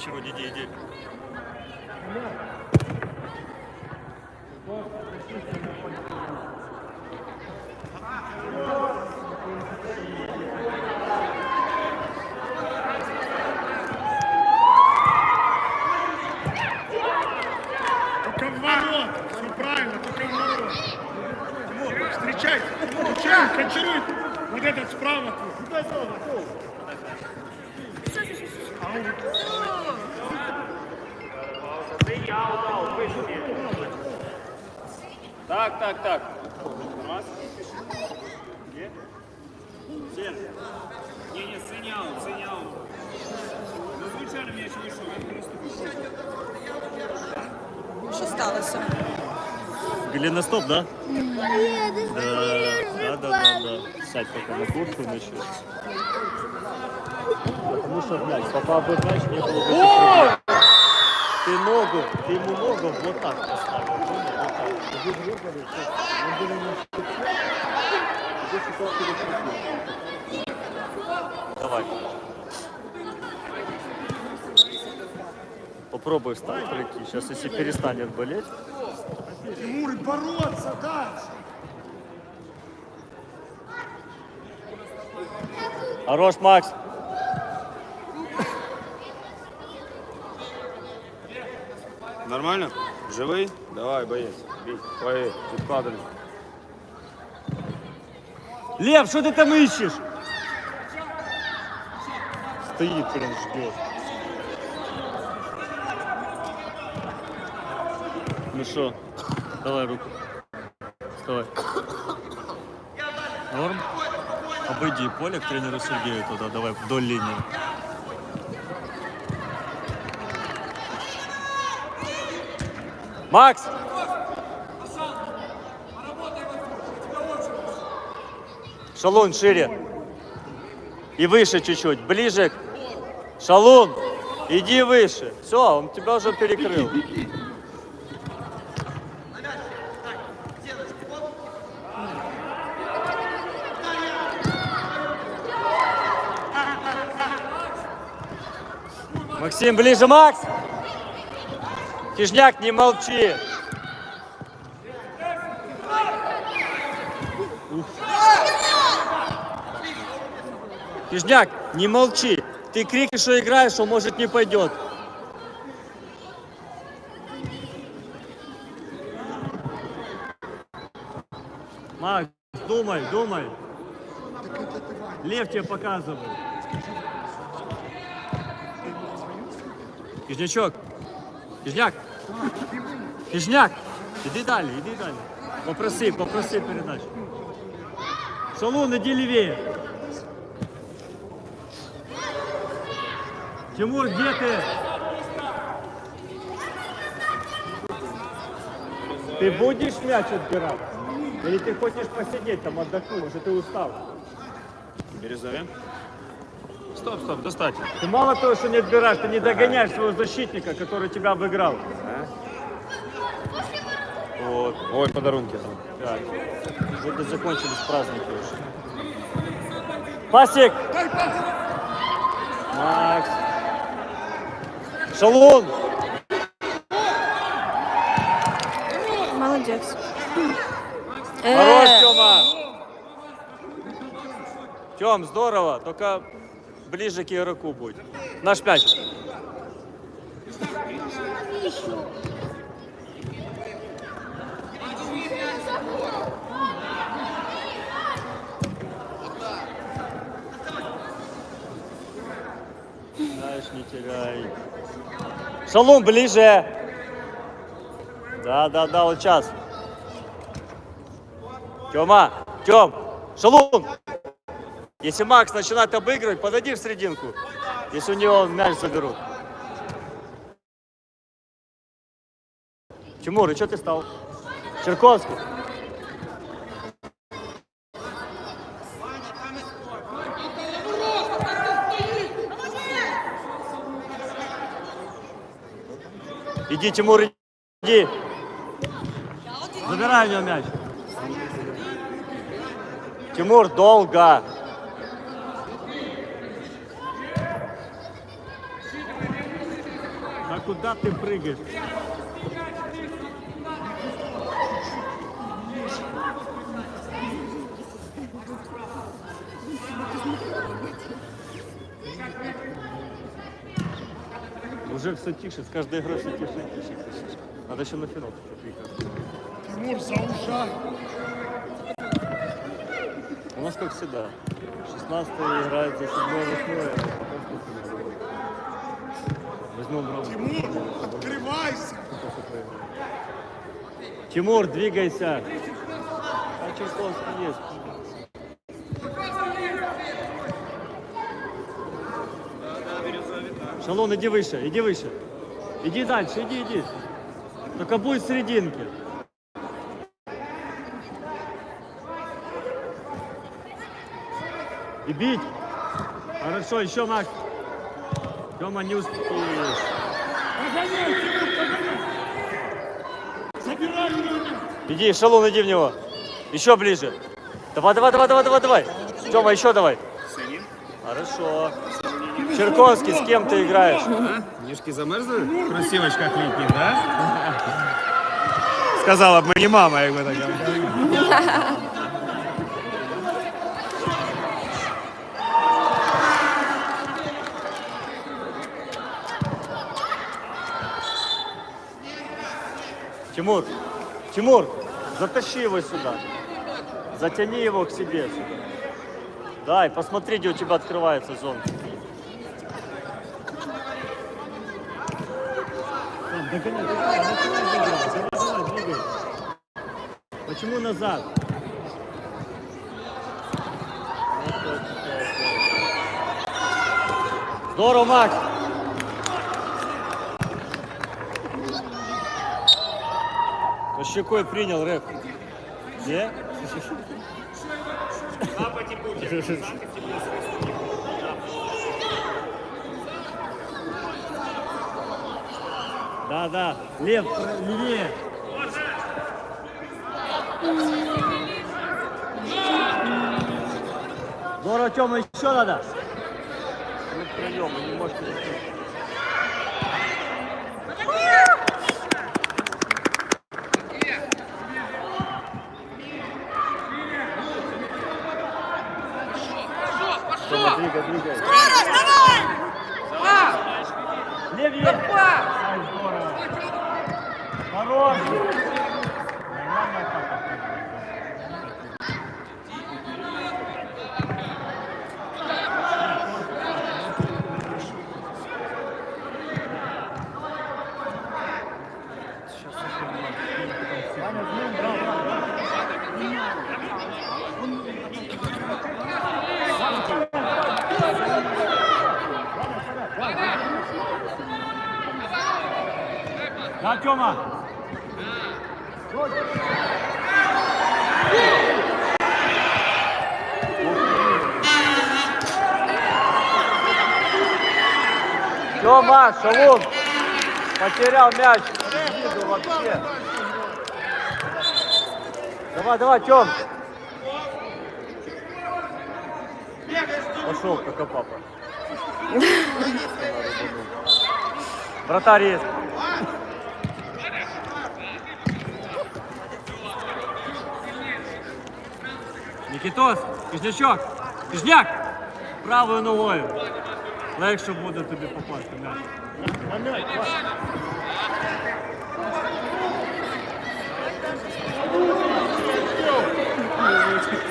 Кочерод, иди, иди. Только в ворот. Все правильно, только в ворот. Тимур, встречай. Встречай, кончируй. Вот этот справа. твой Так, так, так. Нормас? Є? Сен. Ні, ні, синя аут, синя аут. Ну, звичайно, м'яч вийшов, він просто вийшов. Що сталося? Голеностоп, да? Да, да, да, да, да. Сядь пока на куртку начнется. Потому что мяч, попал бы мяч, не было бы таких проблем. Ты ногу, ты ему ногу вот так поставил. понял? Вот так. Вы двигали, всё. Мы были на штыке. Здесь ситуация решилась. Давай. Попробуй встать, пройти. Сейчас, если перестанет болеть, Тимур, бороться дальше. Хорош, Макс. Нормально? Живий? Давай, боєць. Бій. Твої, відкладені. Лев, что ты там ищешь? Стоит, прям ждет. Ну что, давай руку. Вставай. Норм? Обойди поле к тренеру Сергею туда, давай вдоль линии. Макс! Шалун шире. И выше чуть-чуть, ближе. Шалун, иди выше. Все, он тебя уже перекрыл. Максим, ближе, Макс! Хижняк, не молчи! Хижняк, не молчи. Ты крикнешь, что играешь, что может не пойдет. Макс, думай, думай. Лев тебе показывает. Хижнячок. Хижняк. Хижняк. Иди далее, иди далее. Попроси, попроси передачу. Шалун, иди левее. Тимур, где ты? Ты будешь мяч отбирать? Или ты хочешь посидеть там, отдохнуть, уже ты устал? Березові. Стоп, стоп, достатньо. Ты мало того, что не отбираешь, ты не догоняешь своего защитника, который тебя обыграл. Вот. Ой, подарунки. Так. Вроде закончились праздники уже. Пасик! Макс! Шалун! Молодець. Хорош, Е, Тёма! Тём, здорово, только ближе к игроку будь. Наш мяч. Знаешь, не теряй. Шалом, ближе. Да, да, да, вот сейчас. Тёма, Тём, Шалун! Если Макс начинает обыгрывать, подойди в серединку. Если у него мяч заберут. Тимур, и что ты стал? Черковский. Иди, Тимур, иди. Забирай у него мяч. Тимур, долго. А куда ты прыгаешь? Уже все тише, с каждой игрой все тише и тише. Надо еще на финал. Тимур, заужай. У нас как всегда. 16 играет за 7 8 Возьмем бронзу. Тимур, открывайся. Тимур, двигайся. А Чайковский есть. Шалон, иди выше, иди выше. Иди дальше, иди, иди. Только будь в серединке. И бить. Хорошо, еще Макс. Тёма, не успеешь. Забирай меня. Иди, шалун, иди в него. Еще ближе. Давай, давай, давай, давай, давай, давай. Тёма, еще давай. Хорошо. Черковский, с кем ты играешь? Нишки замерзли? Красивочка летний, да? Сказала бы не мама, як би так. Тимур, Тимур, затащи его сюда. Затяни его к себе сюда. Дай, посмотри, где у тебя открывается зона. Почему назад? Здорово, Макс! По щекой принял рэп. Где? Да, да. Лев, левее. Здорово, Тёма, еще надо. Ну, прием, не можете 그러니까요. Да, Тёма. Тёма, Шалун, потерял мяч. из виду вообще. Давай, давай, Тём. Пошел, как папа. Вратарь есть. Никитос, Кизнячок, Кизняк! Правою ногою. Легше буде тобі попасти.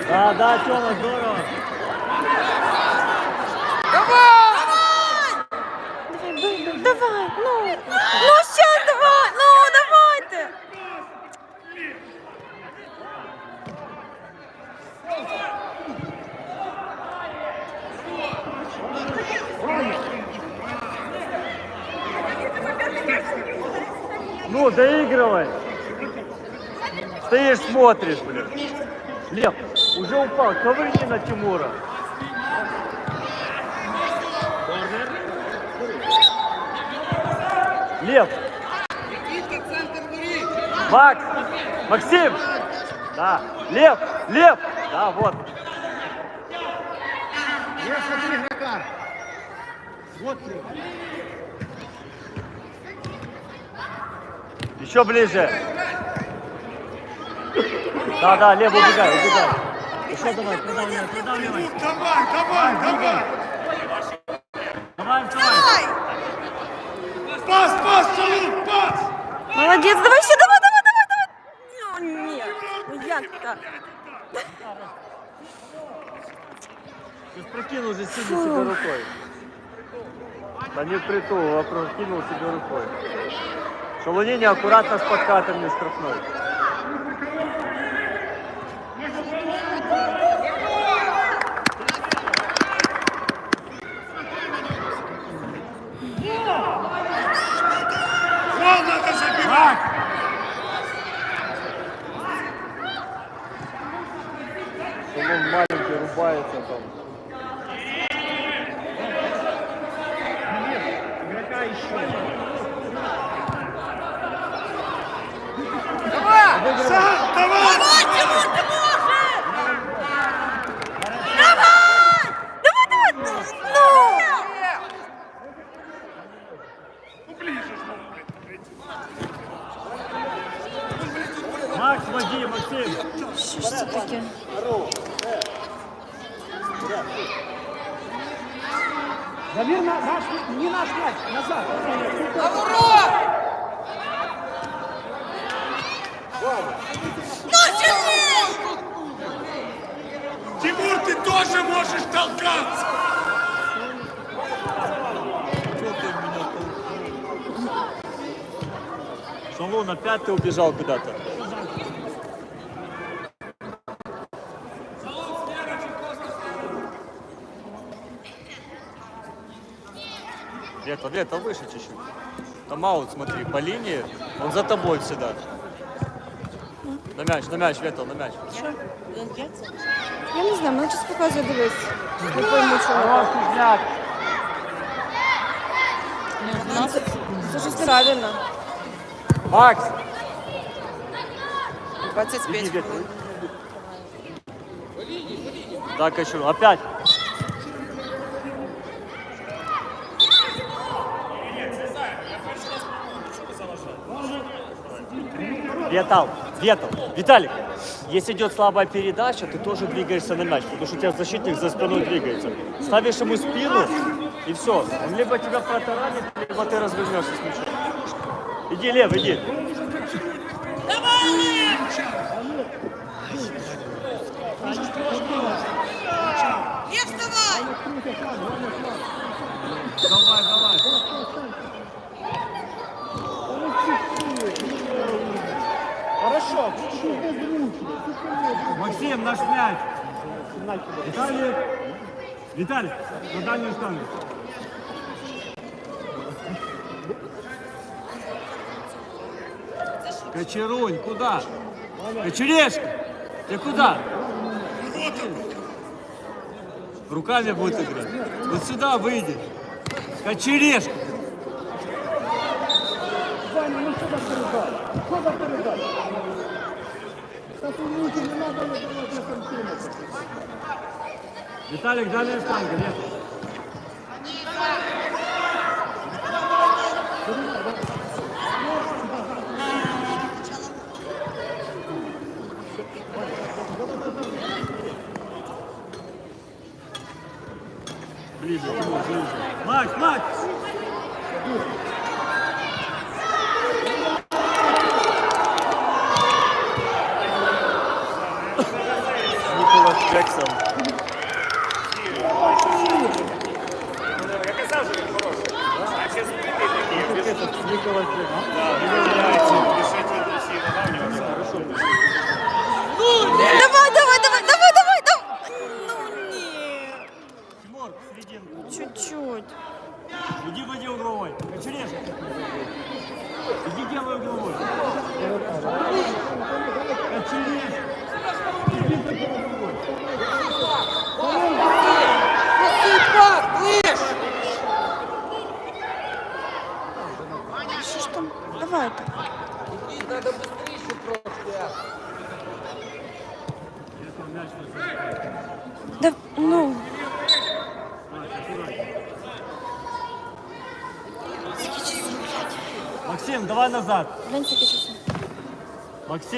Да, да, Тёма, здорово. Давай! Давай, ну, ну сейчас давай, ну давайте. Ну, доигрывай. Стоишь, смотришь, блин. Лев, уже упал, ковырни на Тимура. Лев. Макс, Максим. Да, Лев, Лев. Да, вот. Уже смотри. Смотри. Еще ближе. Да, да, Лев, убегай, убегай. Еще давай, продавливай, продавливай. Давай, давай, давай. Давай, вставай. Пас, пас, Салут, пас. Молодець, давай ще, давай, давай, давай, давай. Ну, ні, ну як так? Ж прокинул же сильно себе рукой. Да не притул, а прокинул себе рукой. Шалунини аккуратно с подкатом не штрафной. Гол надо забивать. Шалун маленький рубается там. Игрока еще. Сам, давай. Давай, давай, ну. Ну, ближе ж надо прийти. Макс, води, Максим. Що ж це таке? Замир на наш, не наш мяч, назад. Тимур, ты тоже можешь толкаться. Шалун, опять ты убежал куда-то. Лето, лето, выше чуть-чуть. Там аут, смотри, по линии, он за тобой всегда. На мяч, на мяч, Лето, на мяч. Я не знаю, мене щось показує, дивись. Не пойму, чого. Це щось неправильно. Макс! 25 Иди, Лето. Да, Кочур, опять. Ветал, Ветал, Виталик, если идет слабая передача, ты тоже двигаешься на мяч, потому что у тебя защитник за спиной двигается. Ставишь ему спину, и все. Он либо тебя протаранит, либо ты развернешься с мячом. Иди, Лев, иди. Давай, давай. Хорошо. Максим, наш мяч. Виталий, Виталий, на дальнюю штангу. Кочерунь, куда? Кочерешка, ты куда? Руками будет играть. Вот сюда выйди. Кочерешка. Виталик, дальняя штанга, нет? Ближе, ближе. Макс, Макс!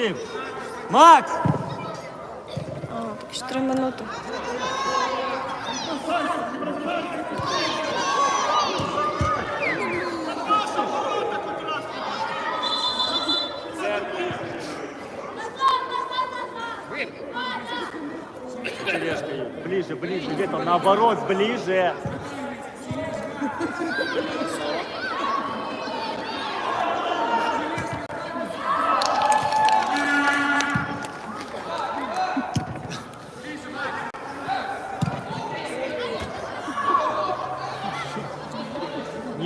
Максим. Макс! А, так ще три минути. Ближе, ближе, где-то наоборот, ближе.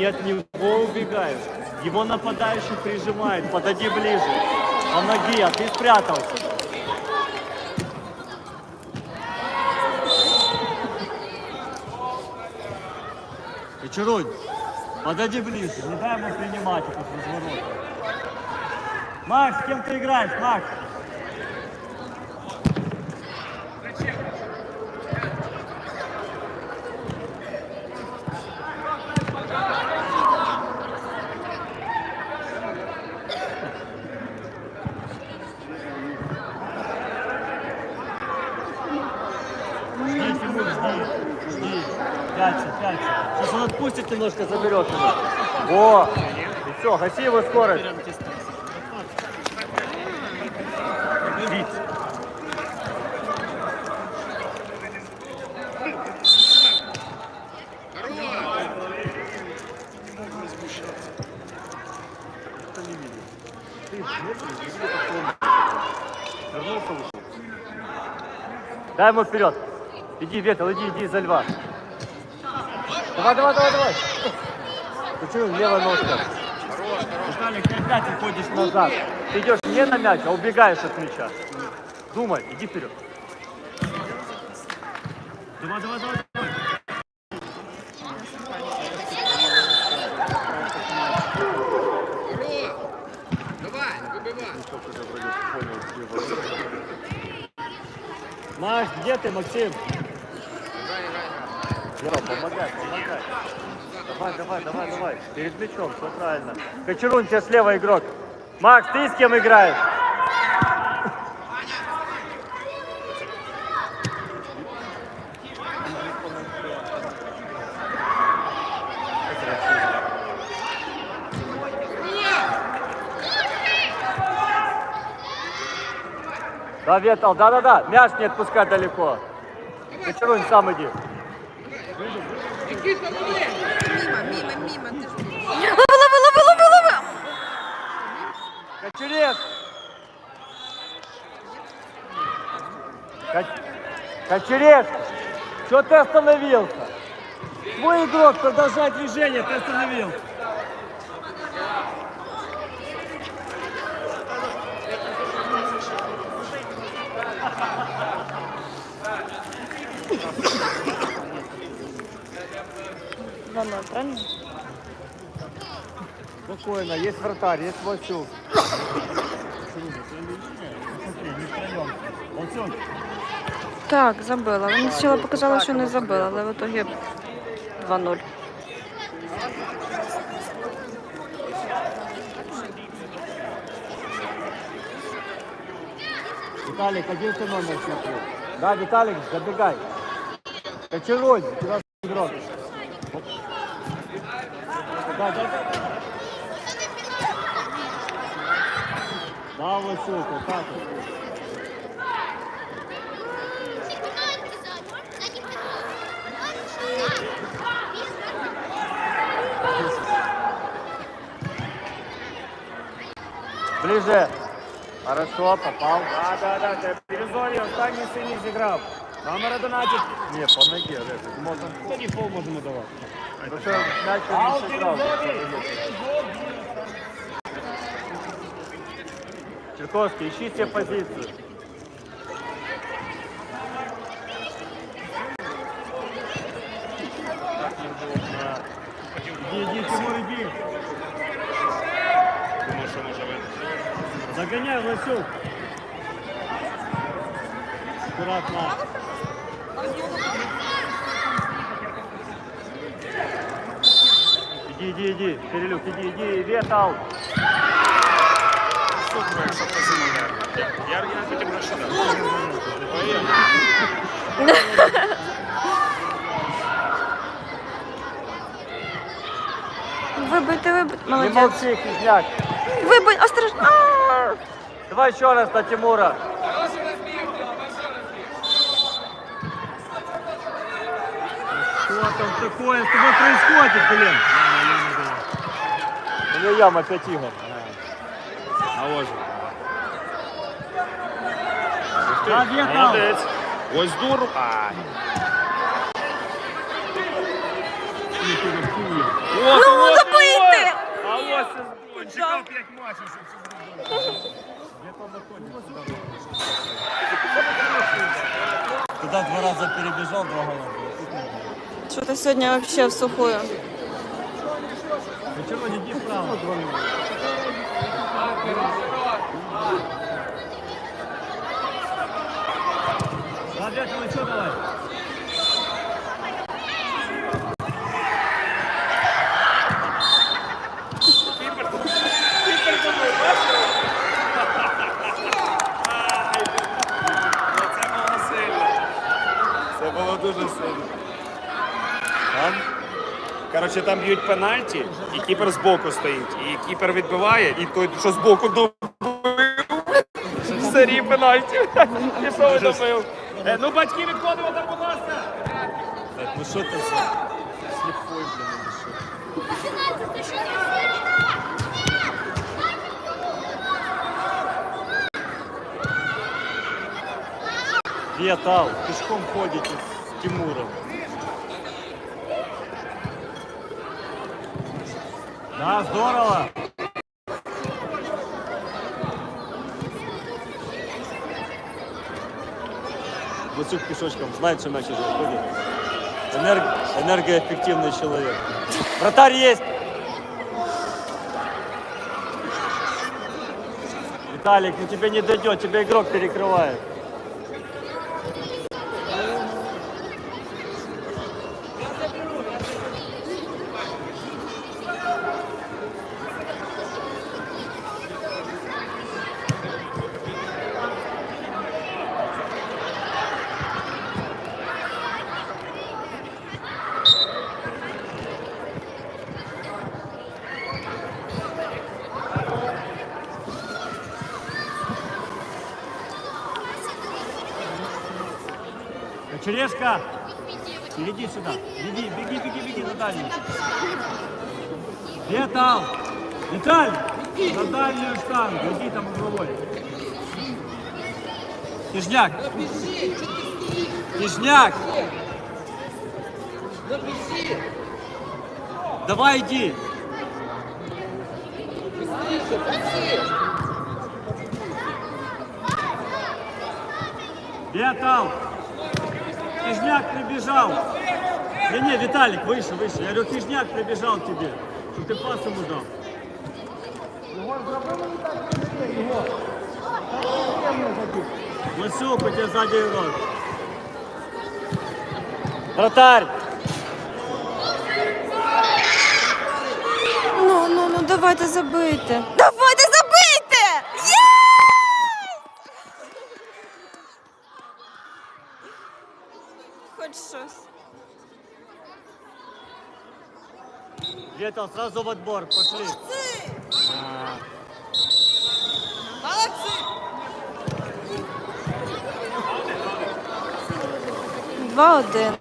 От него убегаешь. Его нападающий прижимает. Подойди ближе. Помоги, а ты спрятался. Вечерунь, подойди ближе, не дай ему принимать этот разворот. Макс, с кем ты играешь, Макс? Немножко, заберет его. Во! И все, гаси его скорость. Уже. Дай ему вперед. Иди, Ветел, иди, иди за льва. Давай, давай, давай, давай. Почему левая ножка? Виталик, ты опять уходишь назад. Ты идешь не на мяч, а убегаешь от мяча. Думай, иди вперед. Давай, давай, давай, давай. Макс, где ты, Максим? Здорово, помогай, помогай. Давай, давай, давай, давай. Перед мячом, все правильно. Кочерун, тебе слева игрок. Макс, ты с кем играешь? Да, Ветал, да-да-да, мяч не отпускай далеко. Кочерун, сам иди. Лови, лови, лови, лови, лови! Кочерев! Коч- Кочерев! Что ты остановился? Твой игрок, продолжай движение, ты остановился. Спокойно, есть вратарь, есть Васюк. Так, забила. Мені спочатку показали, що не забила, але в итоге 2-0. Виталик, один ты номер смотрю. Да, Виталик, забегай. Кочерунь, у тебя игрок. Да, да, да. Да, Васюк, вот так вот. Ближе. Хорошо, попал. Да, да, да, це перезорі останній синій зіграв. Номер 11. Не, по ноге, Рефик, можно. Тоді пол можемо давати. Потому что мяч Аут, не сыграл. Перезорі. Черковский, ищи себе позицию. Иди, Тимур, иди. Думаю, вийти. Загоняй, Васюк. Аккуратно. Иди, иди, иди. Кирилюк, иди, иди. Ветал. Цукру, якщо хтось замовляє. Я, я потім гроші дам. Вибити, вибити. Не Молодець. молчи, осторожно. Давай еще раз на Тимура. Что там такое с тобой происходит, блин? У меня яма 5 игр. А ось. А, где там? Молодець. Ось дур. Ай. От, Ну, от, забийте! от. А ось і збор. Он чекав 5 матчів, щоб це зробити. Туда два раза перебежал, два гола. Що ти сьогодні взагалі в сухую? Ничего, не иди Це було сильно. Це було дуже сильно. Коротше, там б'ють пенальті, і кіпер збоку стоїть. І кіпер відбиває, і той, що збоку добив. Серії пенальті. І добив. Е, Ну, батьки відходимо там, будь ласка. Так, ну что ты за слепой, блин, это что? Виатал, пешком ходите с Тимуром. Да, здорово. Васюк пешочком знает, что мяч уже ходит. Энерг- Энергоэффективный человек. Вратарь есть! Виталик, ну тебе не дойдет, тебя игрок перекрывает. Черешка, иди сюда. Беги, беги, беги, беги на дальнюю. Витал! Виталь! На дальнюю штангу. Иди там угловой. Кижняк! Кижняк! Давай иди! Витал! Кижняк прибежал. Не-не, Виталик, выше, выше. Я говорю, Кижняк прибежал тебе. Чтобы ты пас ему дал. Васюк, у тебя сзади игрок. Вратарь! Ну, ну, ну, давайте забийте. Давайте Витал, сразу в отбор, пошли. А, Два-один.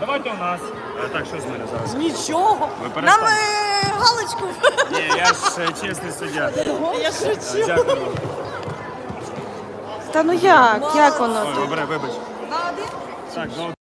Давайте у нас. Е, Так, що з мене зараз? Нічого. Ви Нам перестаньте. е, галочку. Ні, я ж е, чесний суддя. Я шучу. Дякую вам. Та ну як? Як воно Ой, тут? вибирай, вибач. Так, два